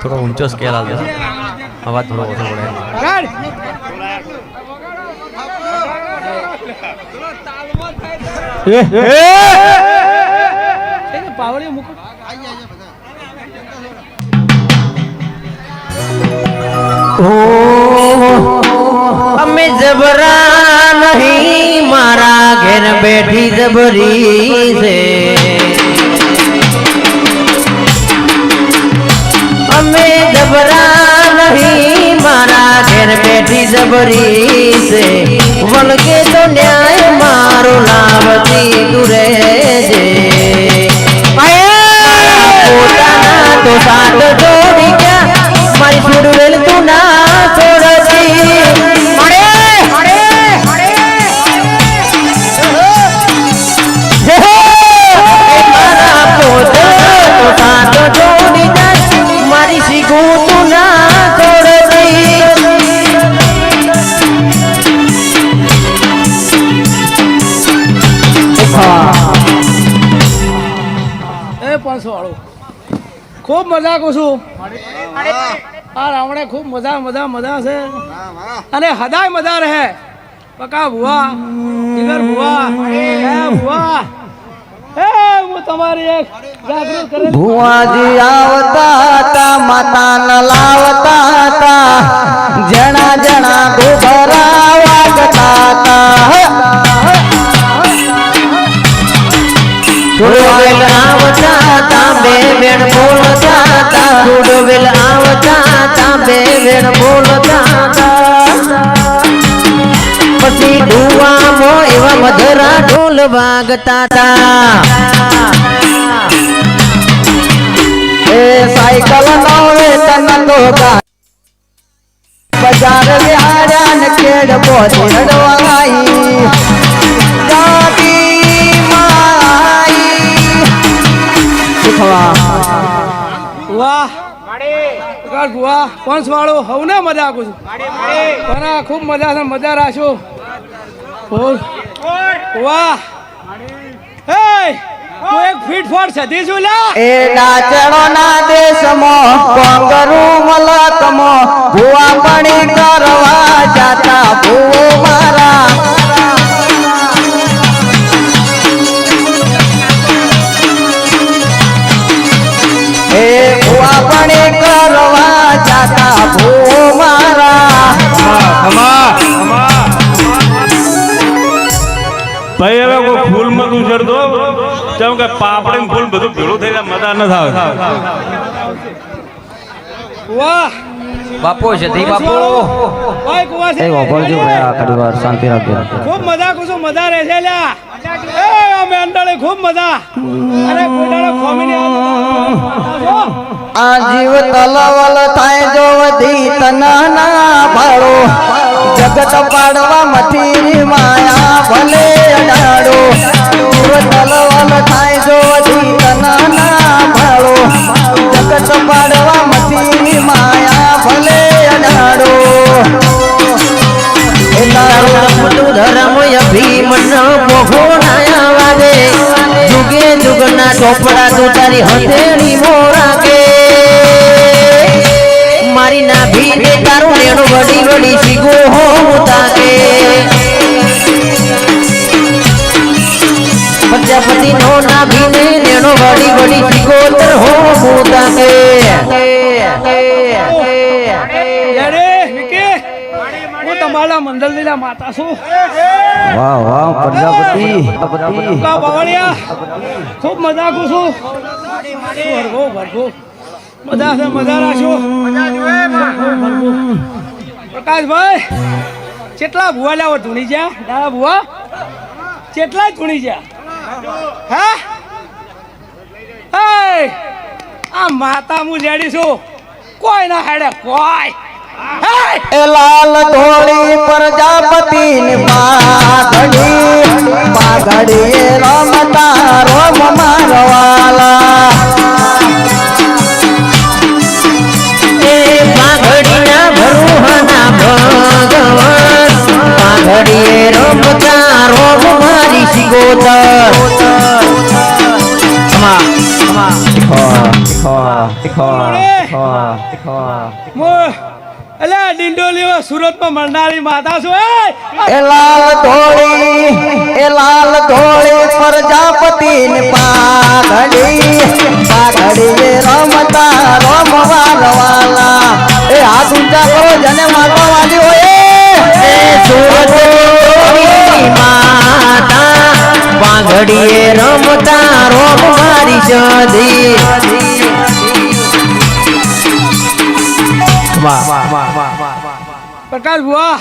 થોડો ઊંચો સ્કેલ આવતો અવાજ થોડો ઓછો પડે. પાવડી મૂકો. અમે જબરા નહીં મારા ઘેર બેઠી જબરી છે. જબરા નહીં મારા ઘેર બેઠી જબરી છે. વળગે તો ન્યાય મારો લાવતી દુરે છે પોતાના તો સાથ ખૂબ મજા કરું છું. આ રાવણે ખૂબ મજા મજા મજા છે. અને હદાય મજા રહે. પકા ભુવા જીગર ભુવા. હે ભુવા. હે હું તમારી એક જાગૃત કરે ભુવાજી આવતા હતા માતા ન લાવતા હતા. જણા જણા ગોબરા વાગતા હતા. ડોવેલ આવતા હતા બે વેણ ઢોલ વાગતા હતા એ સાયકલ નો વેતન તો ગા બજાર વિહાર્યા ને કેડ બોધી રડવાઈ ગાડી માઈ. શીખવા. ભુવા પકા ભુવા પાંચ વાળું મજા છું. પણ ખૂબ મજા છે મજા રાખ્યો. બોલ. ભુવા હે એક ફીટ ફોટ સધી છું લ્યા. એ ડાચણો ના દેશમાં કોંગરું કે પાપડી ફૂલ બધું ભેળું થઈ જાય મજા ન થાય વાહ. બાપુ જતી બાપો. ભાઈ કુવા છે શાંતિ રાખજો. ખૂબ મજા કુછો મજા રહે છે લ્યા. એ અમે અંડળે ખૂબ મજા. અરે કોડાળો ખોમીને આ જીવ તલવલ થાય જો વધી તના ના ભાળો. જગત પાડવા મથી માયા, ભલે અડાડો તલવલ થાય જો તના જગત પાડવા મથી માયા, ભલે અડાડો ધર્મ અભિમન બહુ નાયા વાગે. જુગે જુગના ચોપડા તું તારી હથેળી મોરાગે. મારી નાભી તારું નેણું તમારા માતા છું વાહ વાહ પ્રજાપતિ બાવળિયા ખૂબ મજા કરું છું? ભરગો ભરગો મજા છે મજા રાખશો પ્રકાશભાઈ કેટલા ભુવા લાવો ધૂણી જ્યાં? દાદા ભુવા કેટલા ધૂણી જ્યાં? હા? હે? આ માતા હું જેડી છું કોઈ ના હેડે કોઈ એ લાલ ધોળી પ્રજાપતિ ની પાઘડી પાઘડી રમતા રોમ મારવાલા. એ પાઘડીના ભરુહના ભગવાન પાઘડી રમતા રોમ મારી શિગોતર અમા અમા તીખો તીખો તીખો અલ્યા ડિંડોલીઓ સુરતમાં મળનારી માતા છો એ લાલ ધોળી, એ લાલ ધોળી પ્રજાપતિ ને પાઘડી પાઘડી રમતા રમવા વાલા. એ હાથ ઊંચા કરો જને માતા વાલી હોય, એ સુરત માતા. પાઘડીએ રમતા રોમ મારી જદી પ્રકાશ વાહ!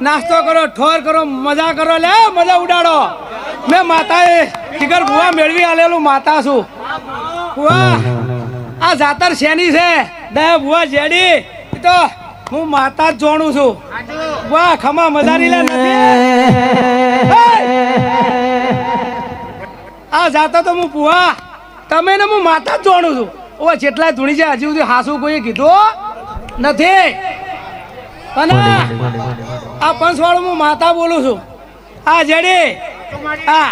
નાસ્તો કરો, ઠોર કરો, મજા કરો, લે, મજા ઉડાડો. મેં માતાએ ટીકર બુઆ મેળવી આલેલું માતા છું. બુઆ આ જાતર શેની છે? દયા ભુવા જેડી. તો હું માતા જ જોણું છું. વાહ, ખમા મજાની લે આ જાતા તો હું બુઆ તમે ને હું માતા જ જોણું છું. ઓ જેટલા ધૂણી છે, હજી સુધી હાસુ કોઈ કીધું નથી. અને આ પંચવાળું હું માતા બોલું છું. આ જડે આ.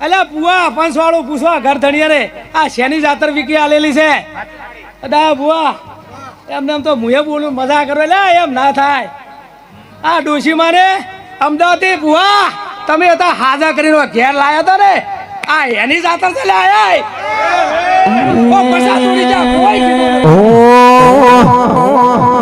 અલ્યા બુઆ પંચવાળું પૂછવા ઘર ધણીએ રે. આ શેની જાતર વિકી આલેલી છે? અદા બુઆ એમને એમ તો મુએ બોલું મજા કરો. એટલે એમ ના થાય. આ ડોશી મારે અમદાવાદથી બુઆ તમે હતા હાજર કરીને ઘેર લાયા હતા ને? આ એની જાતર છે લે આય ઓ પૈસા ચોરી જા કોઈ.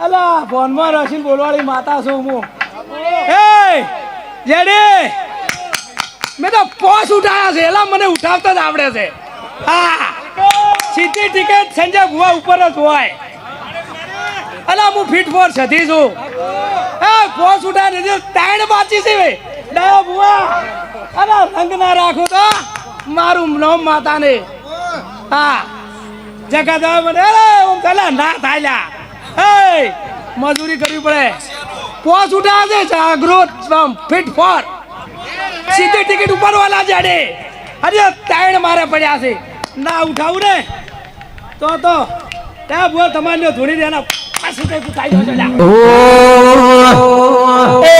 અલા, ફોનમાં રસીન બોલવાળી માતા છું હું. એ, જેડી, મેં તો પોસ ઉઠાયા છે. એલા, મને ઉઠાવતા જ આવડે છે. હા, સીધી ટિકિટ સંજય ભુવા ઉપર જ હોય. અલા, હું ફિટ ફોર સધી છું. એ પોસ ઉઠાય નથી. તાણ બાચી છે ડાયો ભુવા. અલા, રંગ ના રાખું તો મારું નામ માતાને. હા. જગત મને અરે ઓમ ના થાયલા. મજૂરી કરવી પડે. પોસ ઉઠા છે, જાગૃત ફિટ ફોર સીધી ટિકિટ ઉપર વાલા જાડે. અરે તાણ મારે પડ્યા છે. ના ઉઠાવું ને. તો તો, ત્યાં બોલ તમારે થોડી દેના પાછી કઈ પૂછાઈ જશે. એ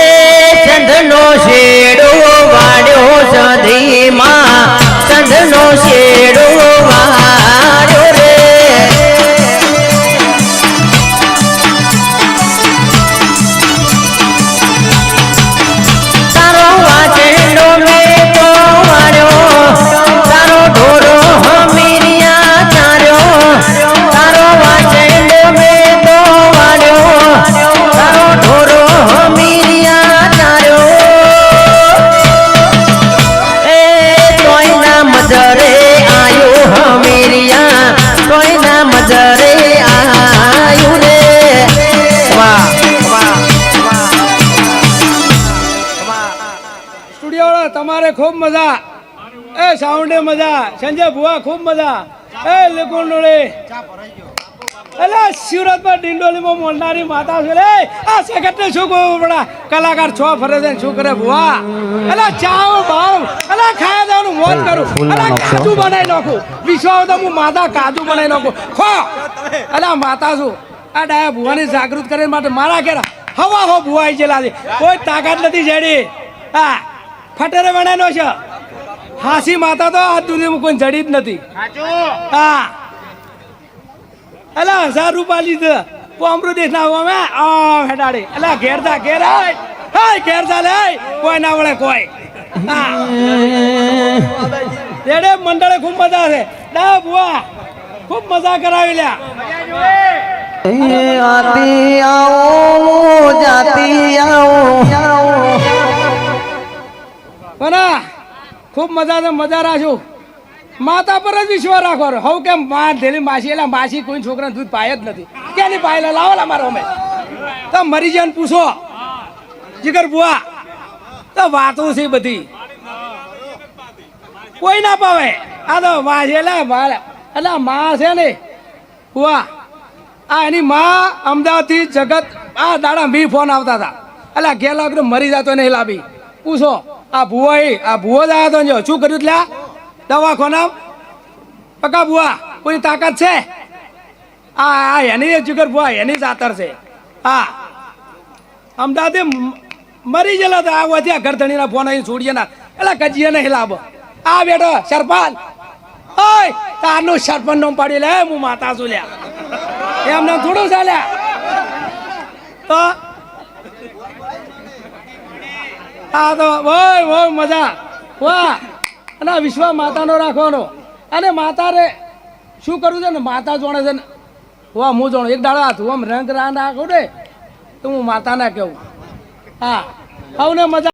ચંદનો શેડો વાડ્યો સધીમાં ચંદનો શેડો વાડ્યો ખૂબ મજા. એ સાઉન્ડે મજા. સંજય ભુવા ખૂબ મજા. એ લેકોંડોળે અલા સુરતમાં ડિંડોલીમાં મોલનારી માતા છે. લે આ સેકન્ડને શું કહું પડા કલાકાર છો ફરે છે શું કરે ભુવા? એટલે ચાવ ભાવ એટલે ખાયા દાવાનું મોજ કરું. એટલે કાજુ બનાવી નાખું. વિશ્વાસ તો હું માતા કાજુ બનાવી નાખું. ખો. એટલે માતા છું આ ડાયા ભુવાની જાગૃત કરે માટે મારા ઘેર હવા હો ભુવાઈ છે છે. કોઈ તાકાત નથી જેડી. હા. ફટેરે બનાવેલો છે. હાસી માતા તો આ દુનિયામાં કોઈ જડી જ નથી. હા. અલા હજાર રૂપિયા લીધા. પોમરું દેશ ના અમે. આ હેડાડે એટલે ઘેર જા ઘેર હાય ઘેર જા લે. કોઈ ના વળે કોઈ. રેડે મંડળે ખૂબ મજા છે. ડા બુઆ ખૂબ મજા કરાવી લ્યા. આતી આવો જાતી આવો. કોના ખૂબ મજા છે મજા રાખજો. માતા પર જ વિશ્વાસ રાખો હવ કેમ માં ધેલી માસી એટલે માસી કોઈ છોકરાને દૂધ પાય જ નથી. ક્યાંની પાયેલા લાવો મારો અમે. તો મરી જાય પૂછો. જીગર બુઆ તો વાતો છે બધી. કોઈ ના પાવે. આ તો માં છે એટલે એટલે માં છે ને બુઆ આ એની માં અમદાવાદથી જગત, આ દાડા મી ફોન આવતા હતા. એટલે લાગ મરી જતો નહીં લાવી પૂછો. આ ભુવા આ ભુવો જ આવ્યો તો શું કર્યું એટલે દવાખાના પકા ભુવા કોઈ તાકાત છે? આ આ એની જુગર બુઆ એની જ આતર છે. હા. અમદાવાદે મરી ગયેલા હતા, આ વધ્યા ઘર ધણીના ફોન અહીં છોડીએ ના. એટલે કજીએ નહીં લાભ. આ બેઠો, સરપંચ. ઓય, તારનું સરપંચ નો પાડી લે, હું માતા છું લ્યા. એમને થોડું ચાલ્યા તો આ તો ઓય ઓય મજા. વાહ. અને વિશ્વ માતાનો રાખવાનો. અને માતા રે શું કરવું છે ને? માતા જોણે છે ને? વાહ, હું જોણું. એક દાડો હાથ આમ રંગ રાન રાખું ને તો હું માતા ના કહું. હા. હવને મજા